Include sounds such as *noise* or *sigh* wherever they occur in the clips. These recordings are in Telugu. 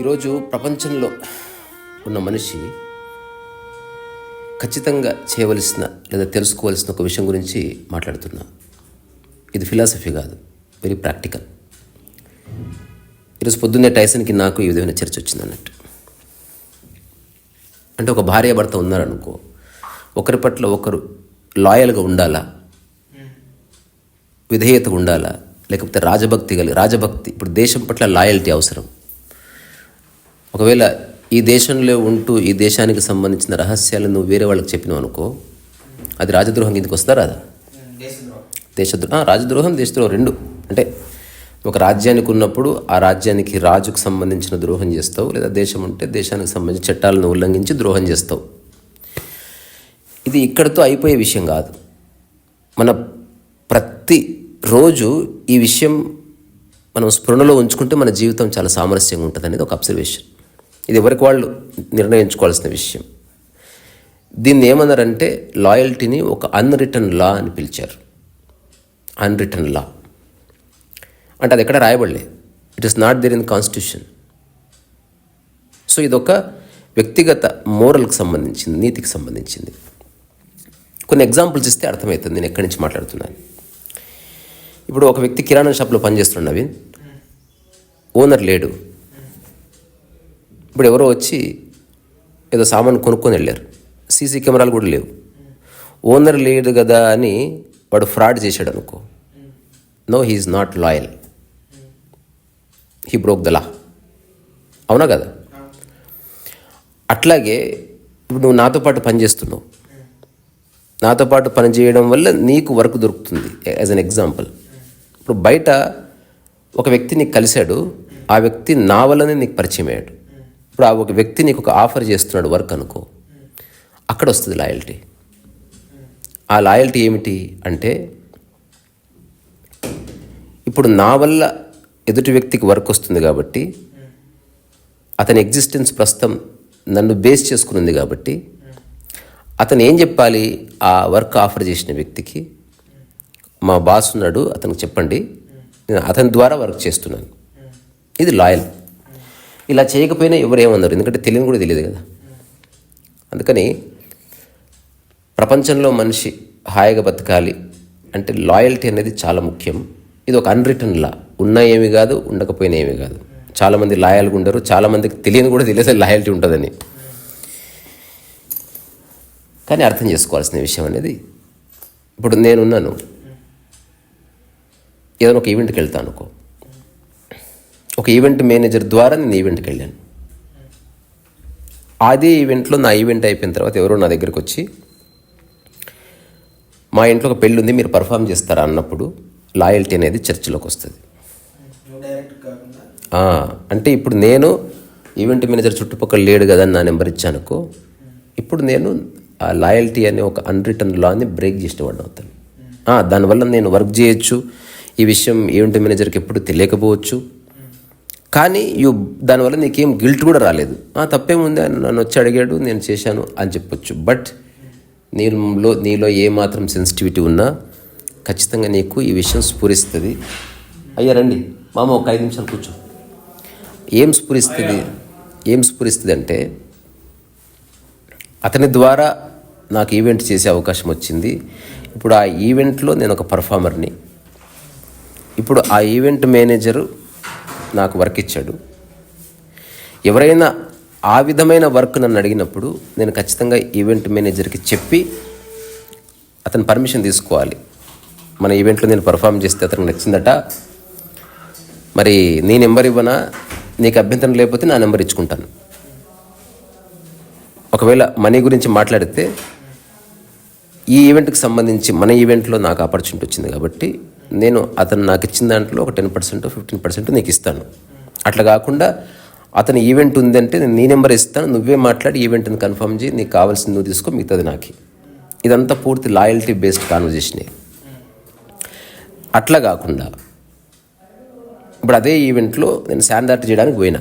ఈరోజు ప్రపంచంలో ఉన్న మనిషి ఖచ్చితంగా చేయవలసిన లేదా తెలుసుకోవాల్సిన ఒక విషయం గురించి మాట్లాడుతున్నా. ఇది ఫిలాసఫీ కాదు వెరీ ప్రాక్టికల్ ఈరోజు పొద్దున్నే టైసన్కి నాకు ఈ విధమైన చర్చ వచ్చింది అన్నట్టు. అంటే ఒక భార్య భర్త ఉన్నారనుకో ఒకరి పట్ల ఒకరు లాయల్గా ఉండాలా? విధేయత ఉండాలా? లేకపోతే రాజభక్తి కలిగి రాజభక్తి ఇప్పుడు దేశం పట్ల లాయల్టీ అవసరం. ఒకవేళ ఈ దేశంలో ఉంటూ ఈ దేశానికి సంబంధించిన రహస్యాలు నువ్వు వేరే వాళ్ళకి చెప్పినావు అనుకో అది రాజద్రోహం కిందకి వస్తారా రాదా? దేశద్రోహం. రాజద్రోహం దేశద్రోహం రెండు. అంటే ఒక రాజ్యానికి ఉన్నప్పుడు ఆ రాజ్యానికి రాజుకు సంబంధించిన ద్రోహం చేస్తావు లేదా దేశం ఉంటే దేశానికి సంబంధించిన చట్టాలను ఉల్లంఘించి ద్రోహం చేస్తావు. ఇది ఇక్కడతో అయిపోయే విషయం కాదు. మన ప్రతి రోజు ఈ విషయం మనం స్ఫురణలో ఉంచుకుంటే మన జీవితం చాలా సామరస్యంగా ఉంటుంది అనేది ఒక అబ్జర్వేషన్ ఇది ఎవరికి వాళ్ళు నిర్ణయించుకోవాల్సిన విషయం. దీన్ని ఏమన్నారంటే లాయల్టీని ఒక అన్రిటర్న్ లా అని పిలిచారు. అన్రిటర్న్ లా అంటే అది ఎక్కడ రాయబడలే it is not there in constitution so ఇదొక వ్యక్తిగత మోరల్కి సంబంధించింది నీతికి సంబంధించింది. కొన్ని ఎగ్జాంపుల్స్ ఇస్తే అర్థమవుతుంది నేను ఎక్కడి నుంచి మాట్లాడుతున్నాను. ఇప్పుడు ఒక వ్యక్తి కిరాణా షాప్లో పనిచేస్తున్నాడు నవీన్. ఓనర్ లేడు. ఇప్పుడు ఎవరో వచ్చి ఏదో సామాన్ కొనుక్కొని వెళ్ళారు. సీసీ కెమెరాలు కూడా లేవు. ఓనర్ లేడు కదా అని వాడు ఫ్రాడ్ చేశాడు అనుకో. No he's not loyal. He broke the law. అవునా కదా? అట్లాగే ఇప్పుడు నువ్వు నాతో పాటు పనిచేస్తున్నావు నాతో పాటు పనిచేయడం వల్ల నీకు వర్క్ దొరుకుతుంది యాజ్ అన్ ఎగ్జాంపుల్ ఇప్పుడు బయట ఒక వ్యక్తి నీకు కలిశాడు ఆ వ్యక్తి నా వల్లనే నీకు పరిచయం అయ్యాడు. ఇప్పుడు ఆ ఒక వ్యక్తి నీకు ఒక ఆఫర్ చేస్తున్నాడు వర్క్ అనుకో అక్కడ వస్తుంది లాయల్టీ. ఆ లాయల్టీ ఏమిటి అంటే ఇప్పుడు నా వల్ల ఎదుటి వ్యక్తికి వర్క్ వస్తుంది కాబట్టి అతని ఎగ్జిస్టెన్స్ ప్రస్తుతం నన్ను బేస్ చేసుకుని ఉంది కాబట్టి అతను ఏం చెప్పాలి? ఆ వర్క్ ఆఫర్ చేసిన వ్యక్తికి మా బాస్ ఉన్నాడు అతనికి చెప్పండి నేను అతని ద్వారా వర్క్ చేస్తున్నాను. ఇది లాయల్. ఇలా చేయకపోయినా ఎవరు ఏమన్నారు ఎందుకంటే తెలియని కూడా తెలియదు కదా. అందుకని ప్రపంచంలో మనిషి హాయిగా బతకాలి అంటే లాయల్టీ అనేది చాలా ముఖ్యం. ఇది ఒక అన్రిటర్న్ లా ఉన్నా ఏమి కాదు ఉండకపోయినా ఏమి కాదు. చాలామంది లాయల్గా ఉండరు చాలామందికి తెలియని కూడా తెలియదు లాయల్టీ ఉంటుందని. కానీ అర్థం చేసుకోవాల్సిన విషయం అనేది ఇప్పుడు నేనున్నాను. ఏదైనా ఒక ఈవెంట్కి వెళ్తాను అనుకో. ఒక ఈవెంట్ మేనేజర్ ద్వారా నేను ఈవెంట్కి వెళ్ళాను. అదే ఈవెంట్లో నా ఈవెంట్ అయిపోయిన తర్వాత ఎవరో నా దగ్గరికి వచ్చి మా ఇంట్లో ఒక పెళ్ళి ఉంది మీరు పర్ఫామ్ చేస్తారా? అన్నప్పుడు లాయల్టీ అనేది చర్చిలోకి వస్తుంది. అంటే ఇప్పుడు నేను ఈవెంట్ మేనేజర్ చుట్టుపక్కల లేడు కదా అని నా నెంబర్ ఇచ్చానుకో ఇప్పుడు నేను ఆ లాయల్టీ అనే ఒక అన్రిటర్న్ లాని బ్రేక్ చేసేవాడిని అవుతాను. దానివల్ల నేను వర్క్ చేయొచ్చు. ఈ విషయం ఈవెంట్ మేనేజర్కి ఎప్పుడు తెలియకపోవచ్చు. కానీ యూ దానివల్ల నీకేం గిల్ట్ కూడా రాలేదు. తప్పేముంది? ఆయన నన్ను వచ్చి అడిగాడు నేను చేశాను అని చెప్పొచ్చు. బట్ నీలో నీలో ఏ మాత్రం సెన్సిటివిటీ ఉన్నా ఖచ్చితంగా నీకు ఈ విషయం స్ఫురిస్తుంది. అయ్యా రండి. మామ ఒక ఐదు నిమిషాలు కూర్చో. ఏం స్ఫురిస్తుంది? ఏం స్ఫురిస్తుంది అంటే అతని ద్వారా నాకు ఈవెంట్ చేసే అవకాశం వచ్చింది. ఇప్పుడు ఆ ఈవెంట్లో నేను ఒక పర్ఫార్మర్ని ఇప్పుడు ఆ ఈవెంట్ మేనేజరు నాకు వర్క్ ఇచ్చాడు. ఎవరైనా ఆ విధమైన వర్క్ నన్ను అడిగినప్పుడు నేను ఖచ్చితంగా ఈవెంట్ మేనేజర్కి చెప్పి అతని పర్మిషన్ తీసుకోవాలి. మన ఈవెంట్లో నేను పర్ఫామ్ చేస్తే అతనికి నచ్చిందట. మరి నీ నెంబర్ ఇవ్వనా? నీకు అభ్యంతరం లేకపోతే నా నెంబర్ ఇచ్చుకుంటాను. ఒకవేళ మనీ గురించి మాట్లాడితే ఈ ఈవెంట్కి సంబంధించి మన ఈవెంట్లో నాకు ఆపర్చునిటీ వచ్చింది కాబట్టి నేను అతను నాకు ఇచ్చిన దాంట్లో ఒక టెన్ పర్సెంట్ ఫిఫ్టీన్ పర్సెంట్ నీకు ఇస్తాను. అట్లా కాకుండా అతని ఈవెంట్ ఉందంటే నేను నీ నెంబర్ ఇస్తాను నువ్వే మాట్లాడి ఈవెంట్ని కన్ఫర్మ్ చేయి నీకు కావాల్సింది నువ్వు తీసుకో మిగతాది నాకు. ఇదంతా పూర్తి లాయల్టీ బేస్డ్ కాన్వర్జేషనే అట్లా కాకుండా ఇప్పుడు అదే ఈవెంట్లో నేను శాందార్ట్ చేయడానికి పోయినా.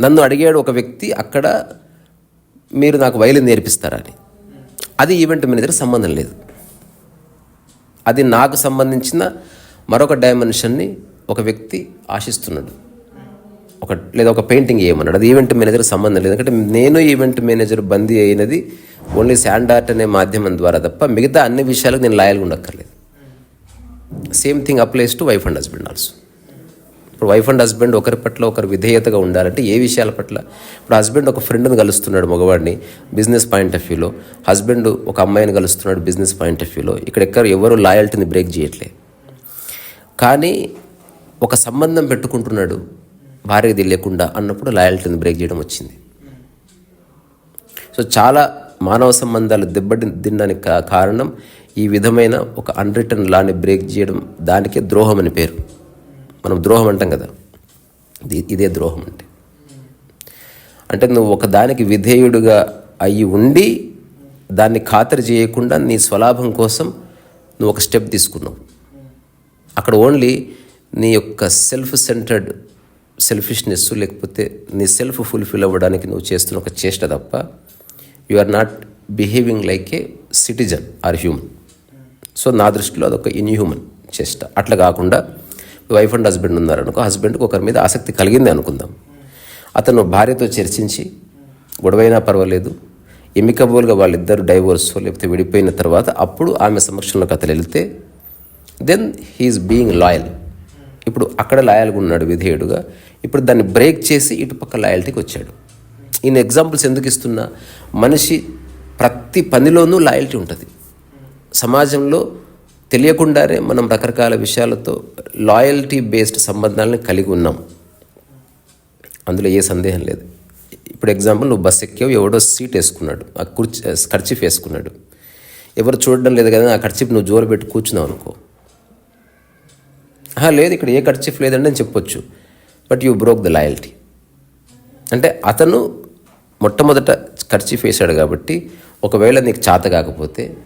నన్ను అడిగాడు ఒక వ్యక్తి అక్కడ మీరు నాకు వైలిన్ నేర్పిస్తారా? అని. అది ఈవెంట్ మేనేజర్ సంబంధం లేదు. అది నాకు సంబంధించిన మరొక డైమెన్షన్ని ఒక వ్యక్తి ఆశిస్తున్నాడు. ఒక లేదా ఒక పెయింటింగ్ ఏమన్నాడు. అది ఈవెంట్ మేనేజర్ సంబంధం లేదు. ఎందుకంటే నేను ఈవెంట్ మేనేజర్ బందీ అయినది ఓన్లీ శాండ్ ఆర్ట్ అనే మాధ్యమం ద్వారా తప్ప మిగతా అన్ని విషయాలకు నేను లాయల్గా ఉండక్కర్లేదు. Same thing applies to wife and husband also. ఇప్పుడు వైఫ్ అండ్ హస్బెండ్ ఒకరి పట్ల ఒకరు విధేయతగా ఉండాలంటే ఏ విషయాల పట్ల? ఇప్పుడు హస్బెండ్ ఒక ఫ్రెండ్ని కలుస్తున్నాడు మగవాడిని బిజినెస్ పాయింట్ ఆఫ్ వ్యూలో హస్బెండ్ ఒక అమ్మాయిని కలుస్తున్నాడు బిజినెస్ పాయింట్ ఆఫ్ వ్యూలో ఇక్కడ ఎక్కడ ఎవరు లాయల్టీని బ్రేక్ చేయట్లే. కానీ ఒక సంబంధం పెట్టుకుంటున్నాడు భార్యకి తెలియకుండా అన్నప్పుడు లాయల్టీని బ్రేక్ చేయడం వచ్చింది. సో చాలా మానవ సంబంధాలు దెబ్బతి తినడానికి కారణం ఈ విధమైన ఒక అన్రిటర్న్ లాని బ్రేక్ చేయడం దానికే ద్రోహం అని పేరు. మనం ద్రోహం అంటాం కదా. ఇదే ద్రోహం అంటే అంటే నువ్వు ఒక దానికి విధేయుడుగా అయి ఉండి దాన్ని ఖాతరు చేయకుండా నీ స్వలాభం కోసం నువ్వు ఒక స్టెప్ తీసుకున్నావు. అక్కడ ఓన్లీ నీ యొక్క సెల్ఫ్ సెంటర్డ్ సెల్ఫిష్నెస్ లేకపోతే నీ సెల్ఫ్ ఫుల్ఫిల్ అవ్వడానికి నువ్వు చేస్తున్న ఒక చేష్ట తప్ప you are not behaving like a citizen or human. So నా దృష్టిలో అదొక ఇన్హ్యూమన్ చేష్ట. అట్లా కాకుండా వైఫ్ అండ్ హస్బెండ్ ఉన్నారనుకో హస్బెండ్కి ఒకరి మీద ఆసక్తి కలిగింది అనుకుందాం. అతను భార్యతో చర్చించి గొడవైనా పర్వాలేదు. ఎమికబుల్గా వాళ్ళిద్దరు డైవోర్స్ లేకపోతే విడిపోయిన తర్వాత అప్పుడు ఆమె సమక్షంలోకి అతను వెళితే దెన్ హీఈస్ బీయింగ్ లాయల్ ఇప్పుడు అక్కడ లాయల్గా ఉన్నాడు విధేయుడుగా. ఇప్పుడు దాన్ని బ్రేక్ చేసి ఇటుపక్క లాయల్టీకి వచ్చాడు. ఈయన ఎగ్జాంపుల్స్ ఎందుకు ఇస్తున్నా? మనిషి ప్రతి పనిలోనూ లాయల్టీ ఉంటుంది. సమాజంలో తెలియకుండానే మనం రకరకాల విషయాలతో లాయల్టీ బేస్డ్ సంబంధాలను కలిగి ఉన్నాం. అందులో ఏ సందేహం లేదు. ఇప్పుడు ఎగ్జాంపుల్ నువ్వు బస్ ఎక్కావు ఎవడో సీట్ వేసుకున్నాడు ఆ కుర్చీ ఖర్చీఫ్ వేసుకున్నాడు. ఎవరు చూడడం లేదు కదా ఆ ఖర్చీఫ్ నువ్వు జోరు పెట్టి కూర్చున్నావు అనుకో. లేదు ఇక్కడ ఏ ఖర్చీఫ్ లేదండి అని చెప్పొచ్చు. But you broke the loyalty అంటే అతను మొట్టమొదట ఖర్చీఫ్ వేశాడు కాబట్టి ఒకవేళ నీకు చేత కాకపోతే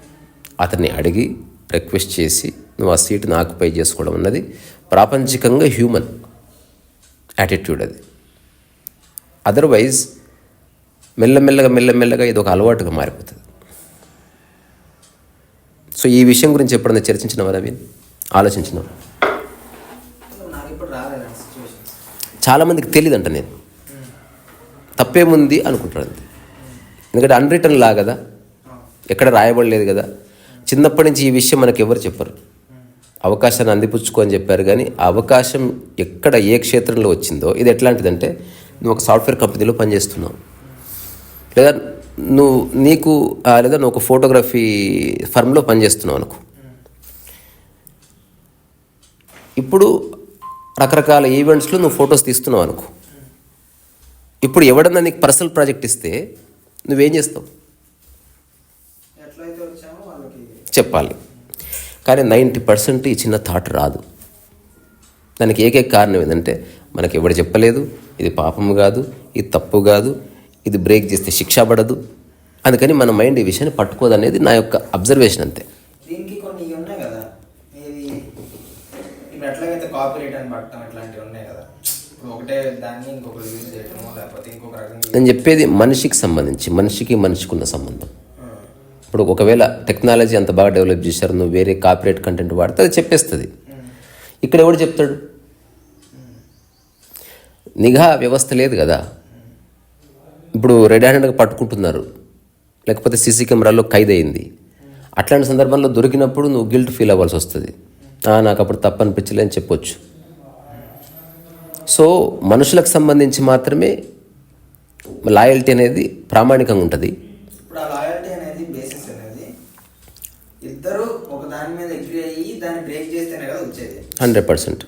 అతన్ని అడిగి రిక్వెస్ట్ చేసి నువ్వు ఆ సీట్ని ఆక్యుపై చేసుకోవడం అన్నది ప్రాపంచికంగా హ్యూమన్ యాటిట్యూడ్ అది. అదర్వైజ్ మెల్లమెల్లగా మెల్లమెల్లగా ఇది ఒక అలవాటుగా మారిపోతుంది. సో ఈ విషయం గురించి ఎప్పుడైనా చర్చించినవా నవీన్ ఆలోచించినావు? చాలామందికి తెలియదంట నేను. తప్పేముంది అనుకుంటారు ఎందుకంటే అన్రిటర్న్ లా కదా? ఎక్కడ రాయబడలేదు కదా? చిన్నప్పటి నుంచి ఈ విషయం మనకు ఎవరు చెప్పరు. అవకాశాన్ని అందిపుచ్చుకో అని చెప్పారు కానీ ఆ అవకాశం ఎక్కడ ఏ క్షేత్రంలో వచ్చిందో ఇది ఎట్లాంటిదంటే నువ్వు ఒక సాఫ్ట్వేర్ కంపెనీలో పనిచేస్తున్నావు. లేదా నువ్వు నీకు లేదా నువ్వు ఒక ఫోటోగ్రఫీ ఫర్మ్లో పనిచేస్తున్నావు అనుకో. ఇప్పుడు రకరకాల ఈవెంట్స్లో నువ్వు ఫొటోస్ తీస్తున్నావు అనుకో. ఇప్పుడు ఎవడన్నా నీకు పర్సనల్ ప్రాజెక్ట్ ఇస్తే నువ్వేం చేస్తావు? చెప్పాలి. కానీ నైంటీ పర్సెంట్ ఈ చిన్న థాట్ రాదు. దానికి ఏకైక కారణం ఏంటంటే మనకి ఎవడు చెప్పలేదు ఇది పాపము కాదు ఇది తప్పు కాదు ఇది బ్రేక్ చేస్తే శిక్ష పడదు. అందుకని మన మైండ్ ఈ విషయాన్ని పట్టుకోదనేది నా యొక్క అబ్జర్వేషన్ అంతే. దీనికి కొన్ని ఉన్నాయి కదా. ఇప్పుడు ఎట్లాగైతే కాపీరైట్ అని పట్టడం ఇట్లాంటివి ఉన్నాయి కదా. నేను చెప్పేది మనిషికి సంబంధించి మనిషికి మనిషికి ఉన్న సంబంధం. ఇప్పుడు ఒకవేళ టెక్నాలజీ అంత బాగా డెవలప్ చేశారు నువ్వు వేరే కాపీరేట్ కంటెంట్ వాడితే అది చెప్పేస్తుంది. ఇక్కడ ఎవడు చెప్తాడు? నిఘా వ్యవస్థ లేదు కదా. ఇప్పుడు రెడ్ హ్యాండెడ్గా పట్టుకుంటున్నారు. లేకపోతే సీసీ కెమెరాలో ఖైదయింది. అట్లాంటి సందర్భంలో దొరికినప్పుడు నువ్వు గిల్ట్ ఫీల్ అవ్వాల్సి వస్తుంది. నాకు అప్పుడు తప్పనిపించలే అని చెప్పొచ్చు. సో మనుషులకు సంబంధించి మాత్రమే లాయల్టీ అనేది ప్రామాణికంగా ఉంటుంది ఇప్పుడు ఆ లాయల్టీ అనేది బేసిస్ అనేది ఇద్దరు ఒక దాని మీద అగ్రి అయ్యి దాన్ని బ్రేక్ చేస్తేనే కదా వచ్చేది. హండ్రెడ్ పర్సెంట్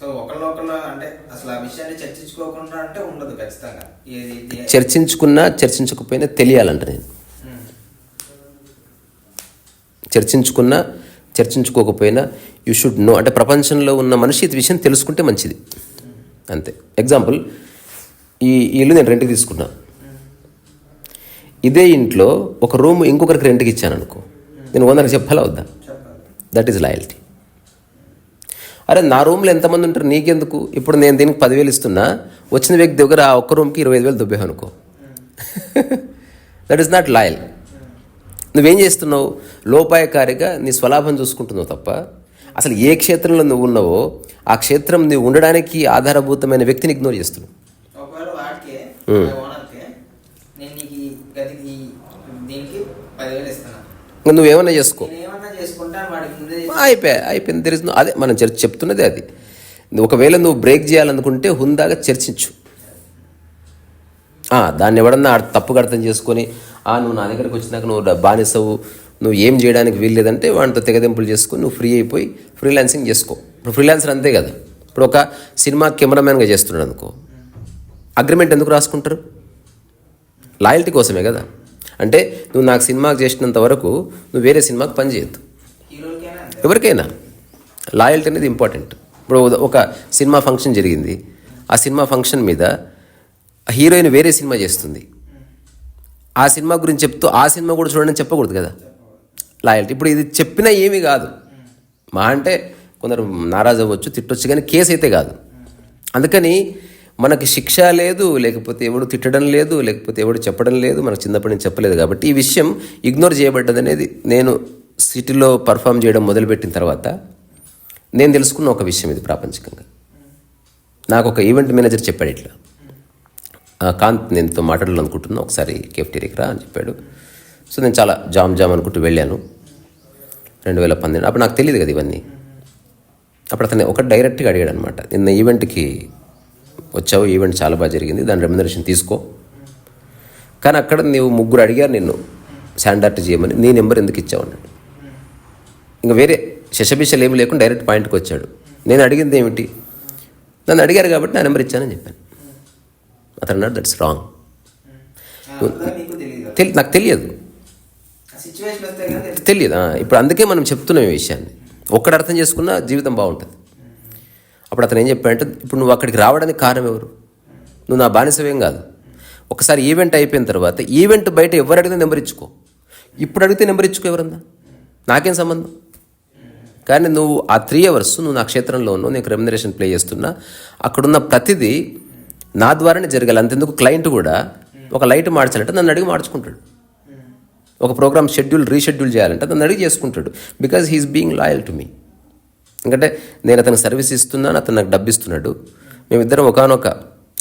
సో ఒకళ్ళు ఒకళ్ళు అంటే అసలు ఆ విషయాన్ని చర్చించుకోకుండా అంటే ఉండదు ఖచ్చితంగా. ఏది చర్చించుకున్నా చర్చించకపోయినా తెలియాలంట నేను. ఉమ్. చర్చించుకున్నా చర్చించుకోకపోయినా యూ షుడ్ నో అంటే ప్రపంచంలో ఉన్న మనిషి ఇది విషయం తెలుసుకుంటే మంచిది. అంతే. ఎగ్జాంపుల్ ఈ ఇల్లు నేను రెంట్కి తీసుకున్నా. ఇదే ఇంట్లో ఒక రూమ్ ఇంకొకరికి రెంట్కి ఇచ్చాను అనుకో నేను ఓనర్కి చెప్పాలా వద్దా? దట్ ఈస్ లాయల్టీ అరే నా రూమ్లో ఎంతమంది ఉంటారు? నీకెందుకు? ఇప్పుడు నేను దీనికి పదివేలు ఇస్తున్నా. వచ్చిన వ్యక్తి దగ్గర ఆ ఒక్క రూమ్కి ఇరవై ఐదు వేలు దుబ్బే అనుకో. దట్ ఈస్ నాట్ లాయల్ నువ్వేం చేస్తున్నావు? లోపాయకారిగా నీ స్వలాభం చూసుకుంటున్నావు తప్ప అసలు ఏ క్షేత్రంలో నువ్వు ఉన్నావో ఆ క్షేత్రం నువ్వు ఉండడానికి ఆధారభూతమైన వ్యక్తిని ఇగ్నోర్ చేస్తున్నావు. ఇంకా నువ్వేమన్నా చేసుకో. అయిపోయా అయిపోయింది. తెలిసిన అదే మనం చర్చ చెప్తున్నదే అది. నువ్వు ఒకవేళ నువ్వు బ్రేక్ చేయాలనుకుంటే హుందాగా చర్చించు. దాన్ని ఎవడన్నా తప్పుగా అర్థం చేసుకొని ఆ నువ్వు నా దగ్గరికి వచ్చినాక నువ్వు బానిసవు నువ్వు ఏం చేయడానికి వీల్లేదంటే వాటితో తెగదెంపులు చేసుకొని నువ్వు ఫ్రీ అయిపోయి ఫ్రీలాన్సింగ్ చేసుకో. ఇప్పుడు ఫ్రీలాన్సర్ అంతే కదా. ఇప్పుడు ఒక సినిమా కెమెరామ్యాన్గా చేస్తున్నాడు అనుకో. అగ్రిమెంట్ ఎందుకు రాసుకుంటారు? లాయల్టీ కోసమే కదా. అంటే నువ్వు నాకు సినిమాకి చేసినంత వరకు నువ్వు వేరే సినిమాకి పనిచేయద్దు ఎవరికైనా లాయల్టీ అనేది ఇంపార్టెంట్. ఇప్పుడు ఒక సినిమా ఫంక్షన్ జరిగింది. ఆ సినిమా ఫంక్షన్ మీద హీరోయిన్ వేరే సినిమా చేస్తుంది. ఆ సినిమా గురించి చెప్తూ ఆ సినిమా కూడా చూడండి చెప్పకూడదు కదా? లాయల్టీ. ఇప్పుడు ఇది చెప్పినా ఏమీ కాదు. మా అంటే కొందరు నారాజ్ అవ్వచ్చు తిట్టొచ్చు కానీ కేసు అయితే కాదు. అందుకని మనకి శిక్ష లేదు లేకపోతే ఎవడు తిట్టడం లేదు లేకపోతే ఎవడు చెప్పడం లేదు మనకు చిన్నప్పటి నుంచి చెప్పలేదు కాబట్టి ఈ విషయం ఇగ్నోర్ చేయబడ్డది అనేది నేను సిటీలో పర్ఫామ్ చేయడం మొదలుపెట్టిన తర్వాత నేను తెలుసుకున్న ఒక విషయం ఇది ప్రాపంచికంగా. నాకు ఒక ఈవెంట్ మేనేజర్ చెప్పాడు ఇట్లా. కాంత్ నేనుతో మాట్లాడాలనుకుంటున్నా ఒకసారి కేఫ్టేరియాకి రా అని చెప్పాడు. సో నేను చాలా జామ్ జామ్ అనుకుంటూ వెళ్ళాను. రెండు వేల పన్నెండు అప్పుడు నాకు తెలియదు కదా ఇవన్నీ. అప్పుడు అతను ఒక డైరెక్ట్గా అడిగాడు అనమాట నిన్న ఈవెంట్కి వచ్చావు ఈవెంట్ చాలా బాగా జరిగింది దాని రెమ్యునరేషన్ తీసుకో. కానీ అక్కడ నీవు ముగ్గురు అడిగారు నిన్ను శాండార్ట్ చేయమని నీ నెంబర్ ఎందుకు ఇచ్చావు? అన్నాడు. ఇంకా వేరే శశబిషలు ఏమి లేకుండా డైరెక్ట్ పాయింట్కి వచ్చాడు. నేను అడిగింది ఏమిటి? నన్ను అడిగారు కాబట్టి నా నెంబర్ ఇచ్చానని చెప్పాను. అతను అన్నాడు దట్స్ రాంగ్ నీకు తెలియదు? తెలియదు. ఇప్పుడు అందుకే మనం చెప్తున్నాం ఈ విషయాన్ని. ఒక్కడు అర్థం చేసుకున్న జీవితం బాగుంటుంది. అప్పుడు అతను ఏం చెప్పాడంటే ఇప్పుడు నువ్వు అక్కడికి రావడానికి కారణం ఎవరు? నువ్వు నా బానిసవేం కాదు. ఒకసారి ఈవెంట్ అయిపోయిన తర్వాత ఈవెంట్ బయట ఎవరు అడిగినా నెంబర్ ఇచ్చుకో. ఇప్పుడు అడిగితే నెంబర్ ఇచ్చుకో ఎవరన్నా? నాకేం సంబంధం? కానీ నువ్వు ఆ త్రీ అవర్స్ నువ్వు నా క్షేత్రంలో ఉన్నావు నీకు రెమ్యునరేషన్ ప్లే చేస్తున్నా. అక్కడున్న ప్రతిదీ నా ద్వారానే జరగాలి. అంతెందుకు క్లయింట్ కూడా ఒక లైట్ మార్చాలంటే నన్ను అడిగి మార్చుకుంటాడు. ఒక ప్రోగ్రామ్ షెడ్యూల్ రీషెడ్యూల్ చేయాలంటే నన్ను అడిగి చేసుకుంటాడు. Because he's being loyal to me ఎందుకంటే నేను అతనికి సర్వీస్ ఇస్తున్నాను అతను నాకు డబ్బు ఇస్తున్నాడు. మేమిద్దరం ఒకనొక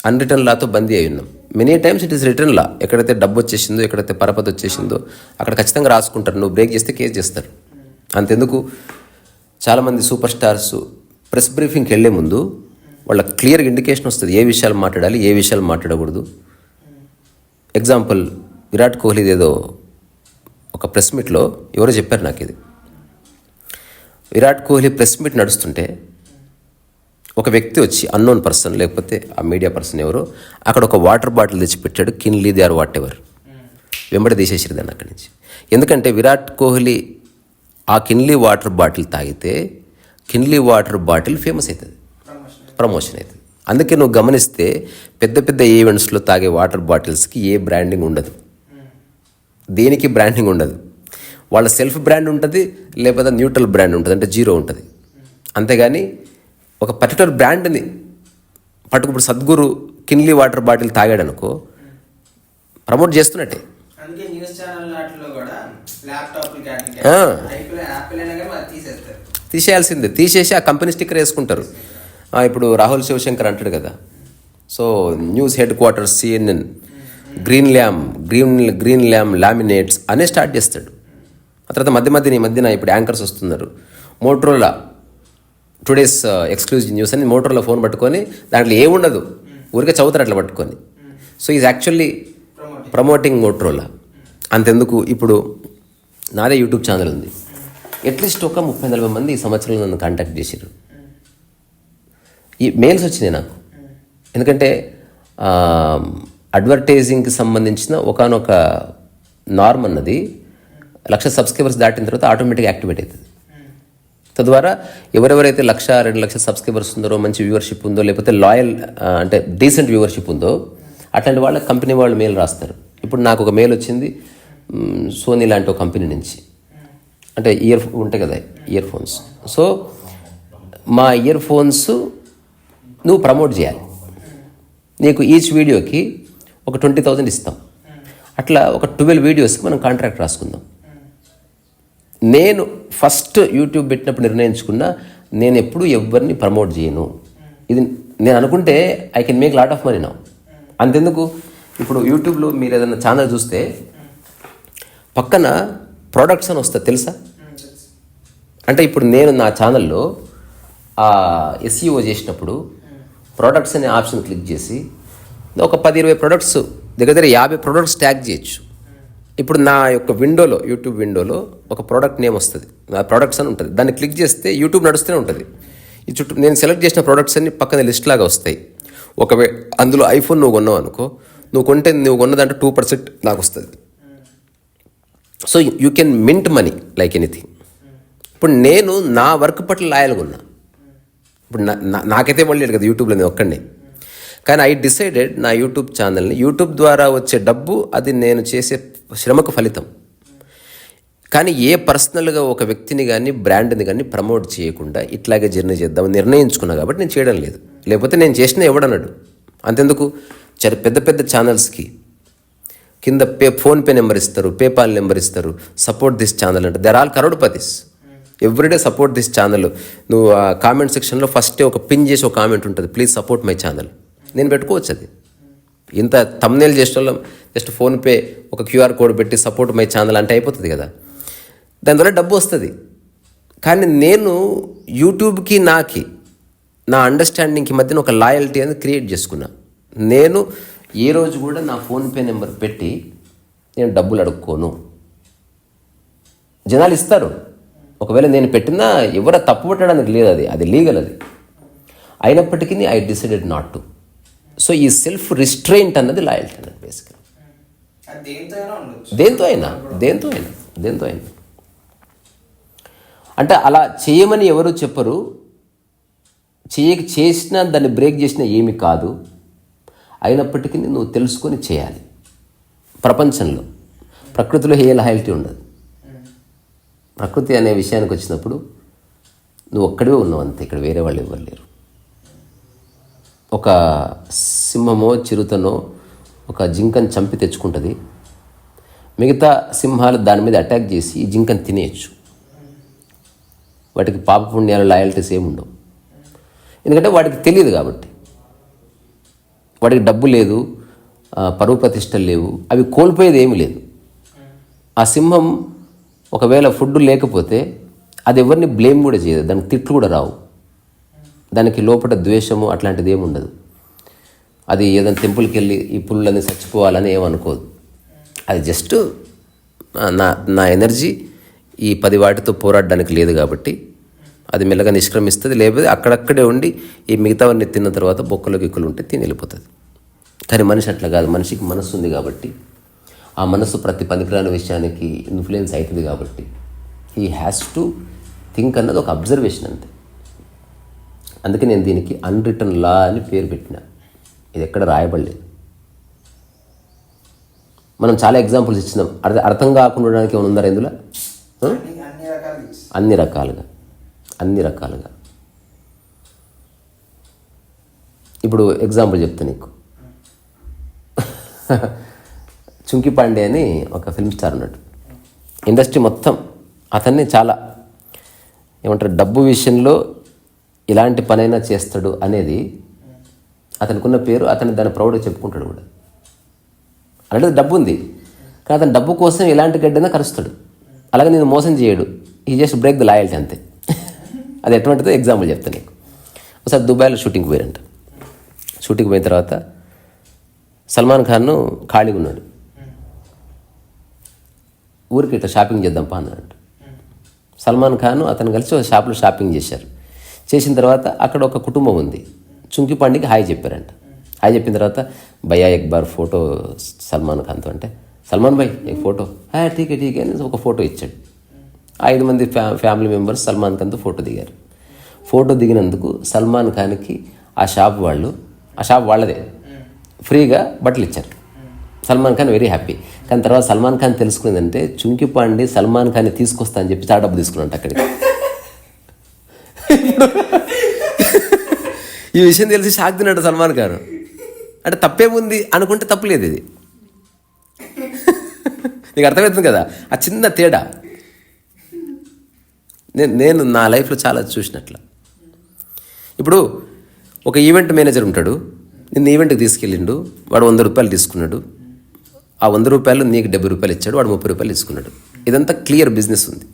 అన్రిటర్న్ లాతో బందీ అయి ఉన్నాం. Many times it is written law ఎక్కడైతే డబ్బు వచ్చేసిందో ఎక్కడైతే పరపతి వచ్చేసిందో అక్కడ ఖచ్చితంగా రాసుకుంటారు. నువ్వు బ్రేక్ చేస్తే కేసు చేస్తారు. అంతెందుకు? చాలామంది సూపర్ స్టార్స్ ప్రెస్ బ్రీఫింగ్కి వెళ్ళే ముందు వాళ్ళ క్లియర్గా ఇండికేషన్ వస్తుంది ఏ విషయాలు మాట్లాడాలి ఏ విషయాలు మాట్లాడకూడదు. ఎగ్జాంపుల్ విరాట్ కోహ్లీది ఏదో ఒక ప్రెస్ మీట్లో ఎవరో చెప్పారు నాకు ఇది. విరాట్ కోహ్లీ ప్రెస్ మీట్ నడుస్తుంటే ఒక వ్యక్తి వచ్చి అన్నోన్ పర్సన్ లేకపోతే ఆ మీడియా పర్సన్ ఎవరో అక్కడ ఒక వాటర్ బాటిల్ తెచ్చి పెట్టాడు Kinley they are whatever. వెంబడి తీసేసారు దాన్ని అక్కడి నుంచి. ఎందుకంటే విరాట్ కోహ్లీ ఆ కిన్లీ వాటర్ బాటిల్ తాగితే కిన్లీ వాటర్ బాటిల్ ఫేమస్ అవుతుంది ప్రమోషన్ అవుతుంది అందుకే నువ్వు గమనిస్తే పెద్ద పెద్ద ఈవెంట్స్లో తాగే వాటర్ బాటిల్స్కి ఏ బ్రాండింగ్ ఉండదు. దేనికి బ్రాండింగ్ ఉండదు? వాళ్ళ సెల్ఫ్ బ్రాండ్ ఉంటుంది లేకపోతే న్యూట్రల్ బ్రాండ్ ఉంటుంది అంటే జీరో ఉంటుంది. అంతేగాని ఒక పర్టికులర్ బ్రాండ్ని పట్టుకుప్పుడు సద్గురు కిన్లీ వాటర్ బాటిల్ తాగాడనుకో ప్రమోట్ చేస్తున్నట్టే. అందుకే న్యూస్ ఛానల్ తీసేయాల్సిందే. తీసేసి ఆ కంపెనీ స్టిక్కర్ వేసుకుంటారు. ఇప్పుడు రాహుల్ శివశంకర్ అంటాడు కదా. So news headquarters CNN green lam green green lam laminates అనే స్టార్ట్ చేస్తాడు. ఆ తర్వాత మధ్య మధ్యన ఈ మధ్యన ఇప్పుడు యాంకర్స్ వస్తున్నారు. మోట్రోలా టుడేస్ ఎక్స్క్లూజివ్ న్యూస్ అని మోటోలో ఫోన్ పట్టుకొని దాంట్లో ఏముండదు ఊరికే చదువుతారు అట్లా పట్టుకొని. So is actually promote promoting Motorola అంతెందుకు? ఇప్పుడు నాదే యూట్యూబ్ ఛానల్ ఉంది. అట్లీస్ట్ ఒక ముప్పై నలభై మంది ఈ సంవత్సరంలో నన్ను కాంటాక్ట్ చేశారు ఈ మెయిల్స్ వచ్చినాయి నాకు. ఎందుకంటే అడ్వర్టైజింగ్కి సంబంధించిన ఒకనొక నార్మ్ అన్నది లక్ష సబ్స్క్రైబర్స్ దాటిన తర్వాత ఆటోమేటిక్గా యాక్టివేట్ అవుతుంది తద్వారా ఎవరెవరైతే లక్ష రెండు లక్షల సబ్స్క్రైబర్స్ ఉందో మంచి వ్యూవర్షిప్ ఉందో లేకపోతే లాయల్ అంటే డీసెంట్ వ్యూవర్షిప్ ఉందో అట్లాంటి వాళ్ళ కంపెనీ వాళ్ళు మెయిల్ రాస్తారు. ఇప్పుడు నాకు ఒక మెయిల్ వచ్చింది సోనీ లాంటి ఒక కంపెనీ నుంచి. అంటే ఇయర్ ఉంటాయి కదా ఇయర్ ఫోన్స్. సో మా ఇయర్ ఫోన్స్ నువ్వు ప్రమోట్ చేయాలి. నీకు ఈచ్ వీడియోకి ఒక ట్వంటీ థౌజండ్ ఇస్తాం. అట్లా ఒక ట్వెల్వ్ వీడియోస్కి మనం కాంట్రాక్ట్ రాసుకుందాం. నేను ఫస్ట్ యూట్యూబ్ పెట్టినప్పుడు నిర్ణయించుకున్న నేను ఎప్పుడు ఎవరిని ప్రమోట్ చేయను. ఇది నేను అనుకుంటే I can make lot of money నా. అంతెందుకు? ఇప్పుడు యూట్యూబ్లో మీరు ఏదైనా ఛానల్ చూస్తే పక్కన ప్రోడక్ట్స్ అని వస్తుంది తెలుసా? అంటే ఇప్పుడు నేను నా ఛానల్లో ఎస్ఈఓ చేసినప్పుడు ప్రోడక్ట్స్ అనే ఆప్షన్ క్లిక్ చేసి ఒక పది ఇరవై ప్రొడక్ట్స్ దగ్గర దగ్గర యాభై ప్రొడక్ట్స్ ట్యాగ్ చేయొచ్చు. ఇప్పుడు నా యొక్క విండోలో యూట్యూబ్ విండోలో ఒక ప్రోడక్ట్ నేమ్ వస్తుంది. నా ప్రోడక్ట్స్ అని ఉంటుంది. దాన్ని క్లిక్ చేస్తే యూట్యూబ్ నడుస్తూనే ఉంటుంది. ఈ చుట్టూ నేను సెలెక్ట్ చేసిన ప్రోడక్ట్స్ అన్ని పక్కన లిస్ట్ లాగా వస్తాయి. ఒకవే అందులో ఐఫోన్ నువ్వు కొన్నావు అనుకో నువ్వు కొంటే నువ్వు కొన్న దాంట్లో టూ పర్సెంట్ నాకు వస్తుంది. So you can mint money like anything ఇప్పుడు నేను నా వర్క్ పట్ల లాయల్గా ఉన్నా. ఇప్పుడు నా- నా- నాకైతే మళ్ళీ కదా యూట్యూబ్లో నేను ఒక్కడిని. కానీ ఐ డిసైడెడ్ నా యూట్యూబ్ ఛానల్ని యూట్యూబ్ ద్వారా వచ్చే డబ్బు అది నేను చేసే శ్రమకు ఫలితం. కానీ ఏ పర్సనల్గా ఒక వ్యక్తిని కానీ బ్రాండ్ని కానీ ప్రమోట్ చేయకుండా ఇట్లాగే జర్నీ చేద్దాం నిర్ణయించుకున్నా కాబట్టి నేను చేయడం లేదు. లేకపోతే నేను చేసిన ఎవడన్నాడు అంతెందుకు? చ పెద్ద పెద్ద ఛానల్స్కి కింద పే ఫోన్పే నెంబర్ ఇస్తారు పేపాల్ నెంబర్ ఇస్తారు. సపోర్ట్ దిస్ ఛానల్ అంటే. There all crorepatis everyday support this channel నువ్వు ఆ కామెంట్ సెక్షన్లో ఫస్ట్ ఒక పిన్ చేసి ఒక కామెంట్ ఉంటుంది. ప్లీజ్ సపోర్ట్ మై ఛానల్ నేను పెట్టుకోవచ్చు అది. ఇంత తమ్నేల్ చేసిన వాళ్ళం జస్ట్ ఫోన్పే ఒక క్యూఆర్ కోడ్ పెట్టి సపోర్ట్ మై ఛానల్ అంటే అయిపోతుంది కదా. దానివల్ల డబ్బు వస్తుంది. కానీ నేను యూట్యూబ్కి నాకి నా అండర్స్టాండింగ్కి మధ్యన ఒక లాయల్టీ అనేది క్రియేట్ చేసుకున్నా. నేను ఏ రోజు కూడా నా ఫోన్పే నెంబర్ పెట్టి నేను డబ్బులు అడుక్కోను. జనాలు ఇస్తారు. ఒకవేళ నేను పెట్టినా ఎవరు తప్పు పెట్టడానికి లేదు అది. అది లీగల్ అది. అయినప్పటికీ I decided not to. So ఈ సెల్ఫ్ రిస్ట్రెయింట్ అన్నది లాయల్టీ అన్నది బేసిక్గా అయినా దేంతో అయినా దేంతో అయినా దేంతో అయినా. అంటే అలా చేయమని ఎవరు చెప్పరు. చేయక చేసినా దాన్ని బ్రేక్ చేసినా ఏమి కాదు. అయినప్పటికీ నువ్వు తెలుసుకొని చేయాలి. ప్రపంచంలో ప్రకృతిలో ఏ లాయల్టీ ఉండదు. ప్రకృతి అనే విషయానికి వచ్చినప్పుడు నువ్వు ఒక్కడే ఉన్నావు అంతే ఇక్కడ వేరే వాళ్ళు ఎవరు లేరు. ఒక సింహమో చిరుతనో ఒక జింకను చంపి తెచ్చుకుంటుంది. మిగతా సింహాలు దాని మీద అటాక్ చేసి ఈ జింకను తినేయచ్చు. వాటికి పాప పుణ్యాలు లాయల్టీస్ ఏమి ఉండవు ఎందుకంటే వాటికి తెలియదు కాబట్టి. వాడికి డబ్బు లేదు పరువు ప్రతిష్టలు లేవు అవి కోల్పోయేది ఏమీ లేదు. ఆ సింహం ఒకవేళ ఫుడ్ లేకపోతే అది ఎవరిని బ్లేమ్ కూడా చేయదు దానికి తిట్లు కూడా రావు. దానికి లోపల ద్వేషము అట్లాంటిది ఏమి ఉండదు. అది ఏదైనా టెంపుల్కి వెళ్ళి ఈ పుల్లన్నీ చచ్చిపోవాలని ఏమనుకోదు అది జస్ట్ నా నా ఎనర్జీ ఈ పది వాటితో పోరాడడానికి లేదు కాబట్టి అది మెల్లగా నిష్క్రమిస్తుంది లేకపోతే అక్కడక్కడే ఉండి ఈ మిగతావన్నీ తిన్న తర్వాత బొక్కలు గిక్కులు ఉంటే తిని వెళ్ళిపోతుంది. కానీ మనిషి అట్లా కాదు. మనిషికి మనసు ఉంది కాబట్టి ఆ మనసు ప్రతి పనికిరాని విషయానికి ఇన్ఫ్లుయెన్స్ అవుతుంది కాబట్టి హీ హ్యాస్ టు థింక్ అన్నది ఒక అబ్జర్వేషన్ అంతే. అందుకే నేను దీనికి అన్రిటర్న్ లా అని పేరు పెట్టిన. ఇది ఎక్కడ రాయబడలేదు. మనం చాలా ఎగ్జాంపుల్స్ ఇచ్చినాం. అర్థ అర్థం కాకుండా ఉండడానికి ఏమైనా ఉందా ఇందులో? అన్ని రకాలుగా. అన్ని రకాలుగా. ఇప్పుడు ఎగ్జాంపుల్ చెప్తా నీకు. *laughs* చుంకి పాండే అని ఒక ఫిల్మ్ స్టార్ ఉన్నాడు. ఇండస్ట్రీ మొత్తం అతన్ని చాలా ఏమంటారు డబ్బు విషయంలో ఇలాంటి పనైనా చేస్తాడు అనేది అతనికున్న పేరు అతను దాని ప్రౌడ్గా చెప్పుకుంటాడు కూడా. అంటే డబ్బు ఉంది. కానీ అతను డబ్బు కోసం ఎలాంటి గడ్డైనా కరుస్తాడు. అలాగే నేను మోసం చేయడు. ఈ జస్ట్ బ్రేక్ ద లాయల్టీ అంతే. అది ఎటువంటిదో ఎగ్జాంపుల్ చెప్తాను నీకు. ఒకసారి దుబాయ్లో షూటింగ్ పోయారంట. షూటింగ్ పోయిన తర్వాత సల్మాన్ ఖాన్ను ఖాళీగా ఉన్నాడు. ఊరికి ఇట్లా షాపింగ్ చేద్దాం పా అన్నాడు సల్మాన్ ఖాన్ అతను కలిసి ఒక షాప్లో షాపింగ్ చేశారు. చేసిన తర్వాత అక్కడ ఒక కుటుంబం ఉంది. చుంకి పండుగ హాయ్ చెప్పారంట. హాయ్ చెప్పిన తర్వాత భయ్యా ఎక్బార్ ఫోటో సల్మాన్ ఖాన్తో అంటే సల్మాన్ భాయ్ ఏ ఫోటో? హా ఠీకే ఠీకే అని ఒక ఫోటో ఇచ్చాడు. ఐదు మంది ఫ్యా ఫ్యామిలీ మెంబర్స్ సల్మాన్ ఖాన్తో ఫోటో దిగారు. ఫోటో దిగినందుకు సల్మాన్ ఖాన్కి ఆ షాప్ వాళ్ళు ఆ షాప్ వాళ్ళదే. ఫ్రీగా బట్టలు ఇచ్చారు. Salman Khan very happy. కానీ తర్వాత సల్మాన్ ఖాన్ తెలుసుకుందంటే చుంకి పాండి సల్మాన్ ఖాన్ని తీసుకొస్తా అని చెప్పి చాలా డబ్బు తీసుకున్నట్టు అక్కడికి ఈ విషయం తెలిసి షాక్ తిన్నాడు సల్మాన్ ఖాన్. అంటే తప్పేముంది అనుకుంటే తప్పలేదు ఇది. నీకు అర్థమవుతుంది కదా? ఆ చిన్న తేడా. నేను నేను నా లైఫ్లో చాలా చూసినట్ల. ఇప్పుడు ఒక ఈవెంట్ మేనేజర్ ఉంటాడు నిన్న ఈవెంట్కి తీసుకెళ్ళిండు వాడు వంద రూపాయలు తీసుకున్నాడు. ఆ వంద రూపాయలు నీకు డెబ్బై రూపాయలు ఇచ్చాడు వాడు ముప్పై రూపాయలు తీసుకున్నాడు. ఇదంతా క్లియర్ బిజినెస్ ఉంది.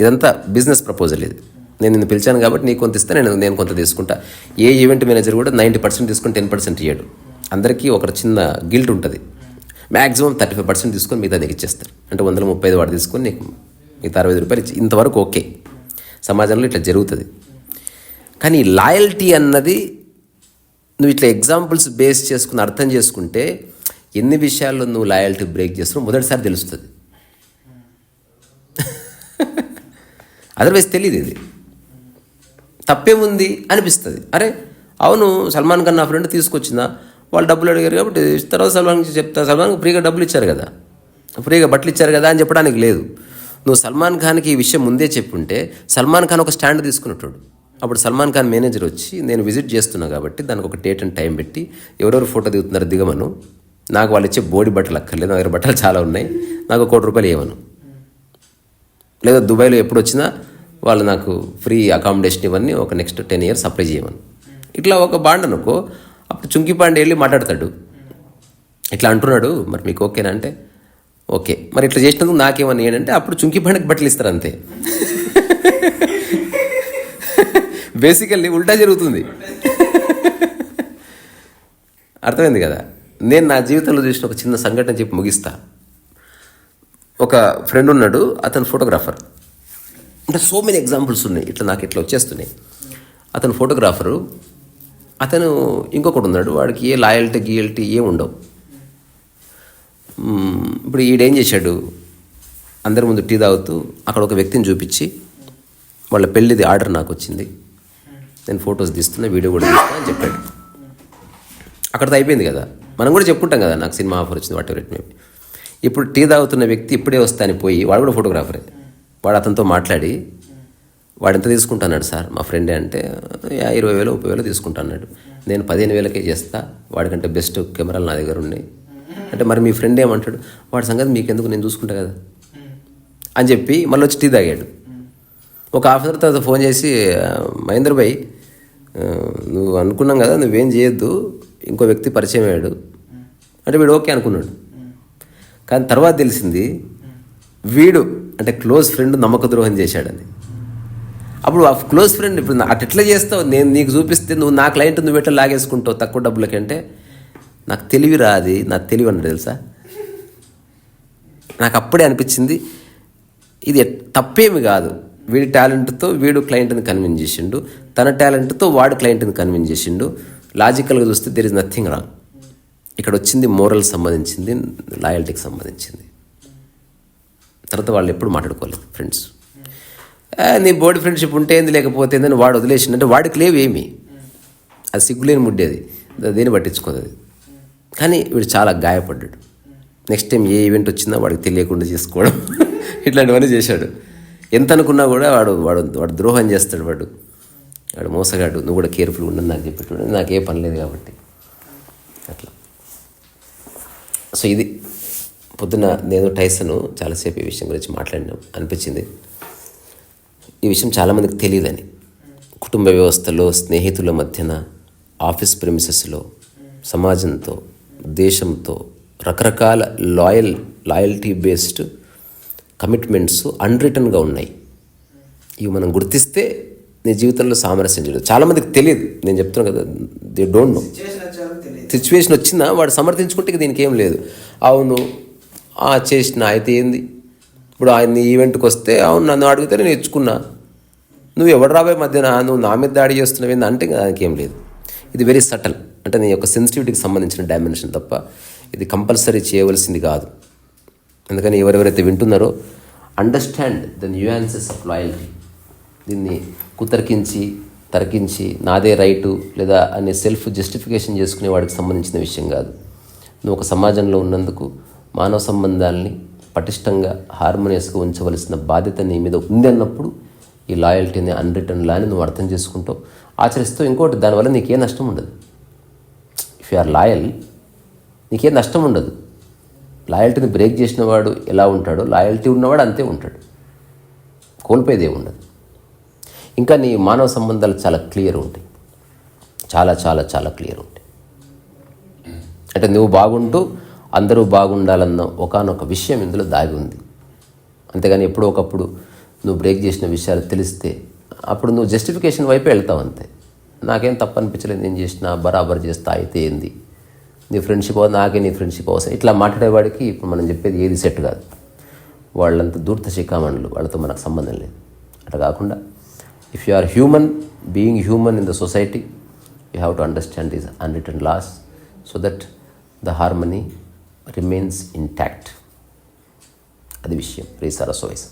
ఇదంతా బిజినెస్ ప్రపోజల్ ఇది. నేను నిన్ను పిలిచాను కాబట్టి నీకు కొంత ఇస్తే నేను నేను కొంత తీసుకుంటా. ఏ ఈవెంట్ మేనేజర్ కూడా నైంటీ పర్సెంట్ తీసుకుని టెన్ పర్సెంట్ ఇయ్యాడు. అందరికీ ఒక చిన్న గిల్ట్ ఉంటుంది. మ్యాక్సిమం థర్టీ ఫైవ్ పర్సెంట్ తీసుకొని మిగతా నీకు ఇచ్చేస్తారు. అంటే వందల ముప్పై ఐదు వాడు తీసుకొని నీకు మిగతా అరవై ఐదు రూపాయలు ఇచ్చి ఇంతవరకు ఓకే. సమాజంలో ఇట్లా జరుగుతుంది. కానీ లాయల్టీ అన్నది నువ్వు ఇట్లా ఎగ్జాంపుల్స్ బేస్ చేసుకుని అర్థం చేసుకుంటే ఎన్ని విషయాల్లో నువ్వు లాయల్టీ బ్రేక్ చేస్తున్నావు మొదటిసారి తెలుస్తుంది. అదర్వైజ్ తెలియదు ఇది. తప్పేముంది అనిపిస్తుంది. అరే అవును సల్మాన్ ఖాన్ నా ఫ్రెండ్ తీసుకొచ్చిందా? వాళ్ళు డబ్బులు అడిగారు కాబట్టి తర్వాత సల్మాన్ చెప్తా. సల్మాన్ ఫ్రీగా డబ్బులు ఇచ్చారు కదా. ఫ్రీగా బట్టలు ఇచ్చారు కదా అని చెప్పడానికి లేదు. నువ్వు సల్మాన్ ఖాన్కి ఈ విషయం ముందే చెప్పుంటే సల్మాన్ ఖాన్ ఒక స్టాండ్ తీసుకున్నట్టు. అప్పుడు సల్మాన్ ఖాన్ మేనేజర్ వచ్చి నేను విజిట్ చేస్తున్నా కాబట్టి దానికి ఒక డేట్ అండ్ టైం పెట్టి ఎవరెవరు ఫోటో దిగుతున్నారు దిగమను. నాకు వాళ్ళు ఇచ్చే బోడి బట్టలు అక్కర్లేదు నా దగ్గర బట్టలు చాలా ఉన్నాయి నాకు కోటి రూపాయలు ఇవ్వను లేదా దుబాయ్లో ఎప్పుడు వచ్చినా వాళ్ళు నాకు ఫ్రీ అకామిడేషన్ ఇవన్నీ ఒక నెక్స్ట్ టెన్ ఇయర్స్ అప్లై చేయమని. ఇట్లా ఒక బాండ్ అనుకో అప్పుడు చుంకిపాండి వెళ్ళి మాట్లాడతాడు. ఇట్లా అంటున్నాడు మరి మీకు ఓకేనా? అంటే ఓకే. మరి ఇట్లా చేసినందుకు నాకేమని ఏంటంటే అప్పుడు చుంకి చుంకిపాండికి బట్టలు ఇస్తారు అంతే బేసికల్లీ ఉల్టా జరుగుతుంది. అర్థమైంది కదా? నేను నా జీవితంలో చూసిన ఒక చిన్న సంఘటన చెప్పి ముగిస్తా. ఒక ఫ్రెండ్ ఉన్నాడు అతను ఫోటోగ్రాఫర్ అంటే సో మెనీ ఎగ్జాంపుల్స్ ఉన్నాయి. ఇట్లా నాకు ఇట్లా వచ్చేస్తున్నాయి. అతను ఫోటోగ్రాఫరు అతను ఇంకొకటి ఉన్నాడు వాడికి ఏ లాయల్టీ గీయల్టీ ఏం ఉండవు. ఇప్పుడు ఈడేం చేశాడు? అందరి ముందు టీ తాగుతూ అక్కడ ఒక వ్యక్తిని చూపించి వాళ్ళ పెళ్ళిది ఆర్డర్ నాకు వచ్చింది. నేను ఫొటోస్ తీస్తున్నా వీడియో కూడా తీస్తున్నా అని చెప్పాడు. అక్కడితో అయిపోయింది కదా. మనం కూడా చెప్పుకుంటాం కదా నాకు సినిమా ఆఫర్ వచ్చింది వాట్ ఎవర్ ఇట్ మేబీ ఇప్పుడు టీ తాగుతున్న వ్యక్తి ఇప్పుడే వస్తా అని పోయి వాడు కూడా ఫోటోగ్రాఫరే వాడు అతనితో మాట్లాడి వాడు ఎంత తీసుకుంటున్నాడు సార్? మా ఫ్రెండే అంటే ఇరవై వేలు ముప్పై వేలు తీసుకుంటున్నాడు. నేను పదిహేను వేలకే చేస్తా వాడికంటే బెస్ట్ కెమెరాలు నా దగ్గర ఉన్నాయి. అంటే మరి మీ ఫ్రెండ్ ఏమంటాడు? వాడి సంగతి మీకెందుకు? నేను చూసుకుంటా కదా. అని చెప్పి మళ్ళీ వచ్చి టీ తాగాడు. ఒక హాఫ్ అవర్ తర్వాత ఫోన్ చేసి మహేంద్ర భాయ్ నువ్వు అనుకున్నాం కదా నువ్వేం చేయొద్దు ఇంకో వ్యక్తి పరిచయం అయ్యాడు. అంటే వీడు ఓకే అనుకున్నాడు. కానీ తర్వాత తెలిసింది వీడు అంటే క్లోజ్ ఫ్రెండ్ నమ్మక ద్రోహం చేశాడని. అప్పుడు ఆ క్లోజ్ ఫ్రెండ్ ఇప్పుడు అట్లా ఎట్లా చేస్తావు? నేను నీకు చూపిస్తే నువ్వు నా క్లయింట్ నువ్వు ఎట్లా లాగేసుకుంటావు తక్కువ డబ్బులకి అంటే నాకు తెలివి రాది నాకు తెలివి అన్నాడు తెలుసా? నాకు అప్పుడే అనిపించింది ఇది తప్పేమి కాదు. వీడి టాలెంట్తో వీడు క్లయింట్ని కన్విన్స్ చేసిండు తన టాలెంట్తో వాడు క్లయింట్ని కన్విన్స్ చేసిండు. లాజికల్గా చూస్తే దెర్ ఇస్ నథింగ్ రాంగ్ ఇక్కడ వచ్చింది మోరల్ సంబంధించింది లాయల్టీకి సంబంధించింది. తర్వాత వాళ్ళు ఎప్పుడు మాట్లాడుకోలేదు ఫ్రెండ్స్ నీ బోర్డ్ ఫ్రెండ్షిప్ ఉంటే ఏంది లేకపోతే ఏందని వాడు వదిలేసిందంటే వాడికి లేవు ఏమి. అది సిగ్గులేని ముడ్డేది. దా- దేన్ని పట్టించుకోదు అది. కానీ వీడు చాలా గాయపడ్డాడు. నెక్స్ట్ టైం ఏ ఈవెంట్ వచ్చినా వాడికి తెలియకుండా చేసుకోవడం. *laughs* ఇట్లాంటివన్నీ చేశాడు. ఎంత అనుకున్నా కూడా వాడు వాడు వాడు ద్రోహం చేస్తాడు వాడు. వాడు మోసగాడు. నువ్వు కూడా కేర్ఫుల్ ఉండని నాకు చెప్పేటప్పుడు నాకు ఏ పని లేదు కాబట్టి. అట్లా. సో ఇది పొద్దున నేను టైసన్ చాలాసేపు ఈ విషయం గురించి మాట్లాడినాం. అనిపించింది. ఈ విషయం చాలామందికి తెలియదని. కుటుంబ వ్యవస్థలో స్నేహితుల మధ్యన ఆఫీస్ ప్రిమిసెస్లో సమాజంతో దేశంతో రకరకాల లాయల్ లాయల్టీ బేస్డ్ కమిట్మెంట్స్ అన్రిటన్గా ఉన్నాయి. ఇవి మనం గుర్తిస్తే నీ జీవితంలో సామరస్యం చేయదు చాలామందికి తెలియదు. నేను చెప్తున్నాను కదా దే డోంట్ నో సిచ్యువేషన్ వచ్చినా వాడు సమర్థించుకుంటే దీనికి ఏం లేదు. అవును ఆ చేసిన అయితే ఏంది? ఇప్పుడు ఆయన ఈవెంట్కి వస్తే అవును నన్ను అడిగితే నేను ఇచ్చుకున్నా. నువ్వు ఎవడు రాబోయే మధ్యన? నువ్వు నా మీద దాడి చేస్తున్నావు ఏంది? అంటే దానికి ఏం లేదు. ఇది వెరీ సటల్ అంటే నీ యొక్క సెన్సిటివిటీకి సంబంధించిన డైమెన్షన్ తప్ప ఇది కంపల్సరీ చేయవలసింది కాదు. ఎందుకని ఎవరెవరైతే వింటున్నారో understand the nuances of loyalty దీన్ని కుతర్కించి తర్కించి నాదే రైటు లేదా అనే సెల్ఫ్ జస్టిఫికేషన్ చేసుకునే వాడికి సంబంధించిన విషయం కాదు. నువ్వు ఒక సమాజంలో ఉన్నందుకు మానవ సంబంధాలని పటిష్టంగా హార్మోనియస్గా ఉంచవలసిన బాధ్యత నీ మీద ఉంది అన్నప్పుడు ఈ లాయల్టీని అన్రిటర్న్ లాని నువ్వు అర్థం చేసుకుంటావు. ఆచరిస్తూ ఇంకోటి దానివల్ల నీకే నష్టం ఉండదు. ఇఫ్ యు ఆర్ లాయల్ నీకేం నష్టం ఉండదు. లాయల్టీని బ్రేక్ చేసిన వాడు ఎలా ఉంటాడో లాయల్టీ ఉన్నవాడు అంతే ఉంటాడు. కోల్పోయేదే ఉండదు. ఇంకా నీ మానవ సంబంధాలు చాలా క్లియర్ ఉంటాయి. చాలా చాలా చాలా క్లియర్ ఉంటాయి. అంటే నువ్వు బాగుంటూ అందరూ బాగుండాలన్న ఒకానొక విషయం ఇందులో దాగి ఉంది. అంతేగాని ఎప్పుడో ఒకప్పుడు నువ్వు బ్రేక్ చేసిన విషయాలు తెలిస్తే అప్పుడు నువ్వు జస్టిఫికేషన్ వైపు వెళ్తావు అంతే. నాకేం తప్పనిపించలేదు. నేను చేసిన బరాబర్ చేస్తా అయితే ఏంది? నీ ఫ్రెండ్షిప్ అవుతుంది నాకే నీ ఫ్రెండ్షిప్ అవసరం ఇట్లా మాట్లాడేవాడికి ఇప్పుడు మనం చెప్పేది ఏది సెట్ కాదు. వాళ్ళంతా దూర్త శిఖామణులు వాళ్ళతో మనకు సంబంధం లేదు. అట్లా కాకుండా if you are human being human in the society you have to understand these unwritten laws so that the harmony remains intact అది విషయం. రీ సరస్వైస్